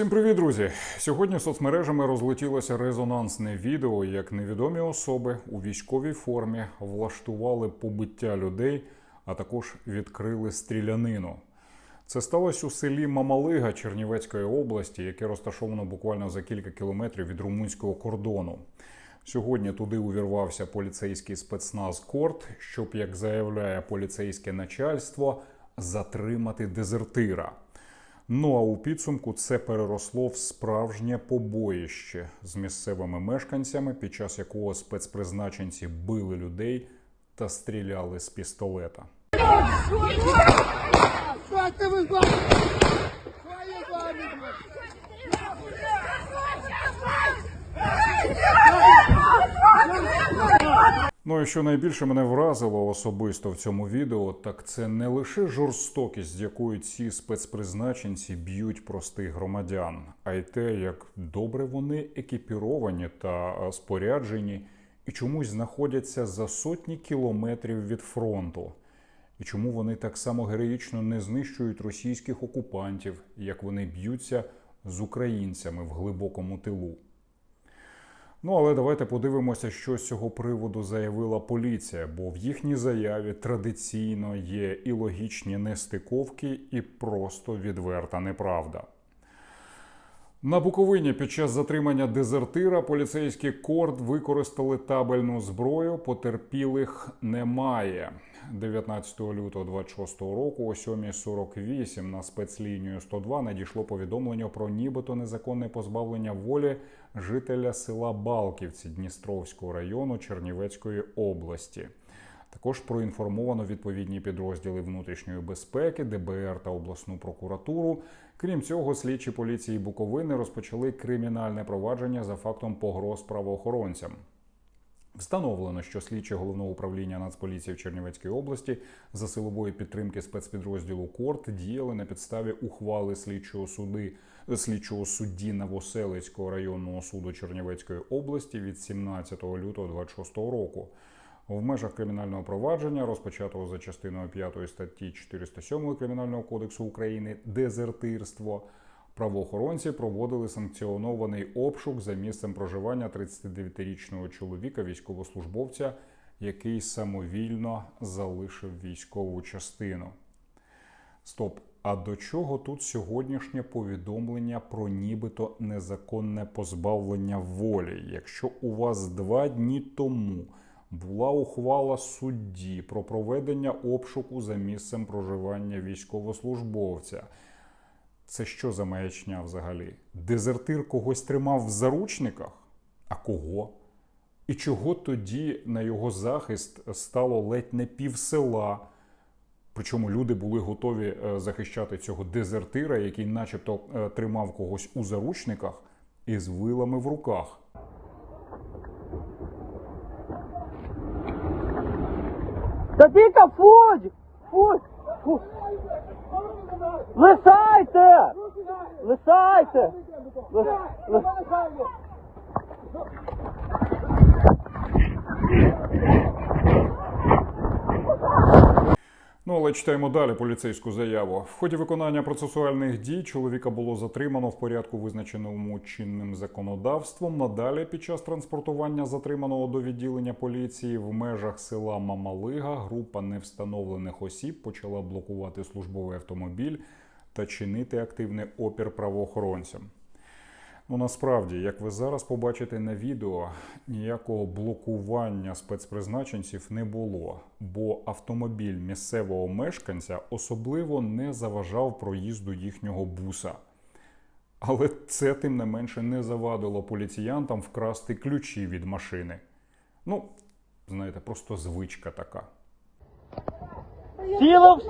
Всім привіт, друзі! Сьогодні соцмережами розлетілося резонансне відео, як невідомі особи у військовій формі влаштували побиття людей, а також відкрили стрілянину. Це сталося у селі Мамалига Чернівецької області, яке розташовано буквально за кілька кілометрів від румунського кордону. Сьогодні туди увірвався поліцейський спецназ Корт, щоб, як заявляє поліцейське начальство, затримати дезертира. Ну а у підсумку це переросло в справжнє побоїще з місцевими мешканцями, під час якого спецпризначенці били людей та стріляли з пістолета. Ну і що найбільше мене вразило особисто в цьому відео, так це не лише жорстокість, з якою ці спецпризначенці б'ють простих громадян, а й те, як добре вони екіпіровані та е, споряджені, і чомусь знаходяться за сотні кілометрів від фронту. І чому вони так само героїчно не знищують російських окупантів, як вони б'ються з українцями в глибокому тилу. Ну, але давайте подивимося, що з цього приводу заявила поліція, бо в їхній заяві традиційно є і логічні нестиковки, і просто відверта неправда. На Буковині під час затримання дезертира поліцейські корд використали табельну зброю. Потерпілих немає. 19 лютого 26 року о 7.48 на спецлінію 102 надійшло повідомлення про нібито незаконне позбавлення волі жителя села Балківці Дністровського району Чернівецької області. Також проінформовано відповідні підрозділи внутрішньої безпеки, ДБР та обласну прокуратуру. Крім цього, слідчі поліції Буковини розпочали кримінальне провадження за фактом погроз правоохоронцям. Встановлено, що слідчі головного управління Нацполіції в Чернівецькій області за силової підтримки спецпідрозділу Корт діяли на підставі ухвали слідчого суди слідчого судді Новоселицького районного суду Чернівецької області від 17 лютого 26 року. В межах кримінального провадження, розпочатого за частиною 5 статті 407 Кримінального кодексу України дезертирство, правоохоронці проводили санкціонований обшук за місцем проживання 39-річного чоловіка, військовослужбовця, який самовільно залишив військову частину. Стоп. А до чого тут сьогоднішнє повідомлення про нібито незаконне позбавлення волі? Якщо у вас два дні тому була ухвала судді про проведення обшуку за місцем проживання військовослужбовця, це що за маячня взагалі? Дезертир когось тримав в заручниках? А кого? І чого тоді на його захист стало ледь не пів села? Причому люди були готові е, захищати цього дезертира, який, начебто, е, тримав когось у заручниках із вилами в руках. Та Віка, фудь! Фудь! Фудь! Лишайте! Лишайте! Але читаємо далі поліцейську заяву. В ході виконання процесуальних дій чоловіка було затримано в порядку, визначеному чинним законодавством. Надалі, під час транспортування затриманого до відділення поліції в межах села Мамалига, група невстановлених осіб почала блокувати службовий автомобіль та чинити активний опір правоохоронцям. Ну насправді, як ви зараз побачите на відео, ніякого блокування спецпризначенців не було, бо автомобіль місцевого мешканця особливо не заважав проїзду їхнього буса. Але це тим не менше не завадило поліціянтам вкрасти ключі від машини. Ну, знаєте, просто звичка така. Сіло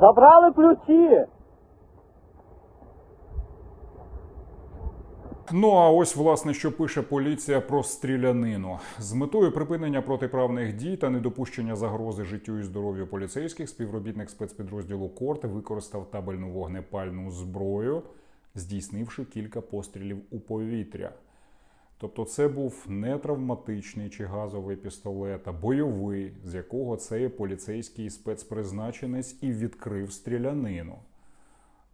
Забрали ключі! Ну а ось власне що пише поліція про стрілянину з метою припинення протиправних дій та недопущення загрози життю і здоров'ю поліцейських. Співробітник спецпідрозділу Корт використав табельну вогнепальну зброю, здійснивши кілька пострілів у повітря. Тобто, це був не травматичний чи газовий пістолет, а бойовий, з якого цей поліцейський спецпризначенець і відкрив стрілянину.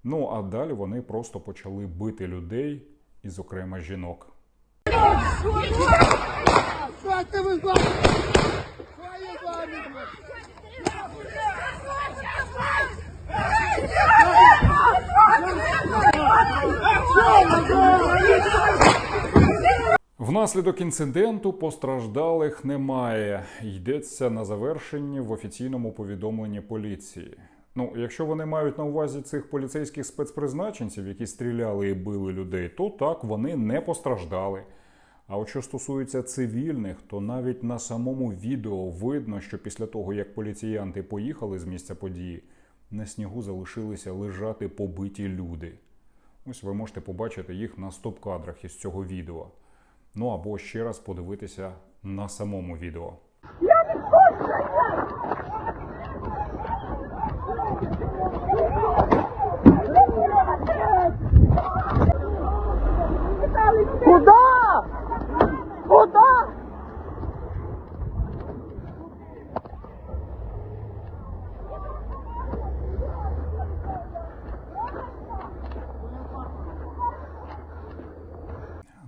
Ну а далі вони просто почали бити людей, і, зокрема, жінок. Внаслідок інциденту постраждалих немає. Йдеться на завершенні в офіційному повідомленні поліції. Ну, якщо вони мають на увазі цих поліцейських спецпризначенців, які стріляли і били людей, то так вони не постраждали. А от що стосується цивільних, то навіть на самому відео видно, що після того, як поліціянти поїхали з місця події, на снігу залишилися лежати побиті люди. Ось ви можете побачити їх на стоп-кадрах із цього відео. Ну або ще раз подивитися на самому відео. Куда?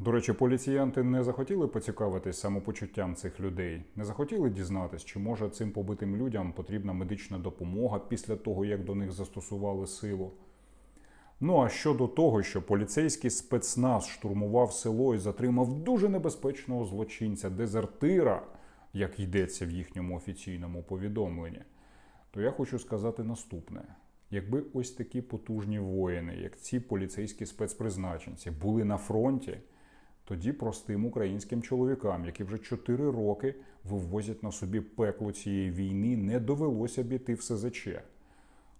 До речі, поліціянти не захотіли поцікавитись самопочуттям цих людей, не захотіли дізнатись, чи може цим побитим людям потрібна медична допомога після того, як до них застосували силу. Ну а щодо того, що поліцейський спецназ штурмував село і затримав дуже небезпечного злочинця, дезертира, як йдеться в їхньому офіційному повідомленні, то я хочу сказати наступне: якби ось такі потужні воїни, як ці поліцейські спецпризначенці, були на фронті, тоді простим українським чоловікам, які вже 4 роки вивозять на собі пекло цієї війни, не довелося б іти в СЗЧ.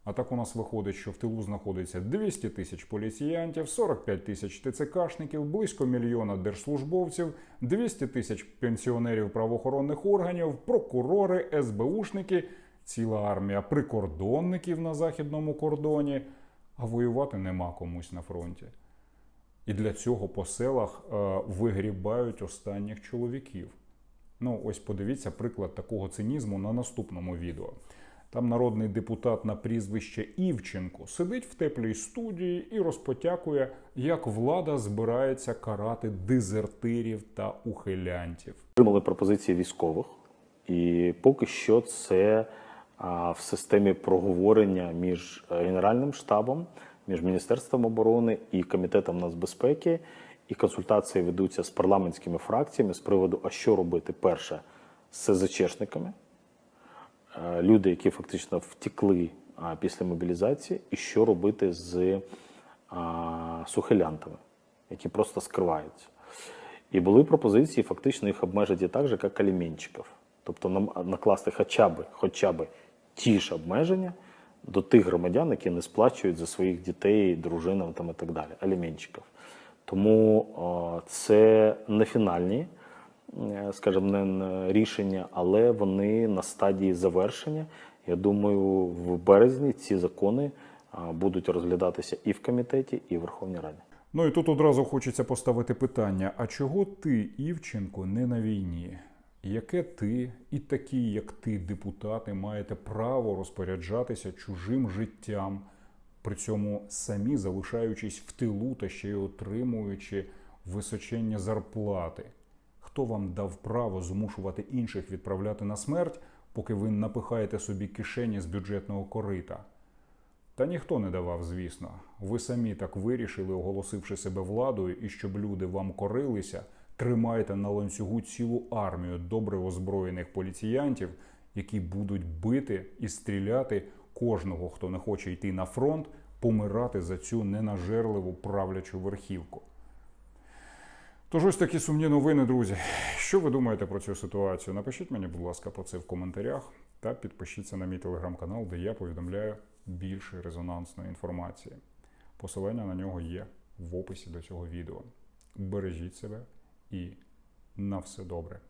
А так у нас виходить, що в тилу знаходиться 200 тисяч поліціянтів, 45 тисяч ТЦКшників, близько мільйона держслужбовців, 200 тисяч пенсіонерів правоохоронних органів, прокурори, СБУшники, ціла армія прикордонників на західному кордоні. А воювати нема комусь на фронті. І для цього по селах е, вигрібають останніх чоловіків. Ну, ось подивіться приклад такого цинізму на наступному відео. Там народний депутат на прізвище Івченко сидить в теплій студії і розпотякує, як влада збирається карати дезертирів та ухилянтів. отримали пропозиції військових, і поки що це в системі проговорення між е, Генеральним штабом, між Міністерством оборони і Комітетом нацбезпеки. І консультації ведуться з парламентськими фракціями з приводу, а що робити перше з СЗЧшниками, е, люди, які фактично втекли після мобілізації, і що робити з сухилянтами, які просто скриваються. І були пропозиції фактично їх обмежити так же, як аліменщиків. Тобто накласти хоча б, хоча б ті ж обмеження до тих громадян, які не сплачують за своїх дітей, дружинам там, і так далі, аліменщиків. Тому це не фінальні, е, скажімо, не рішення, але вони на стадії завершення. Я думаю, в березні ці закони будуть розглядатися і в комітеті, і в Верховній Раді. Ну і тут одразу хочеться поставити питання: а чого ти, Івченко, не на війні? Яке ти і такі, як ти, депутати, маєте право розпоряджатися чужим життям, при цьому самі залишаючись в тилу та ще й отримуючи височення зарплати? Хто вам дав право змушувати інших відправляти на смерть, поки ви напихаєте собі кишені з бюджетного корита? Та ніхто не давав, звісно. Ви самі так вирішили, оголосивши себе владою, і щоб люди вам корилися, тримаєте на ланцюгу цілу армію добре озброєних поліціянтів, які будуть бити і стріляти кожного, хто не хоче йти на фронт, помирати за цю ненажерливу правлячу верхівку. Тож ось такі сумні новини, друзі. Що ви думаєте про цю ситуацію? Напишіть мені, будь ласка, про це в коментарях та підпишіться на мій телеграм-канал, де я повідомляю більше резонансної інформації. Посилання на нього є в описі до цього відео. Бережіть себе і на все добре.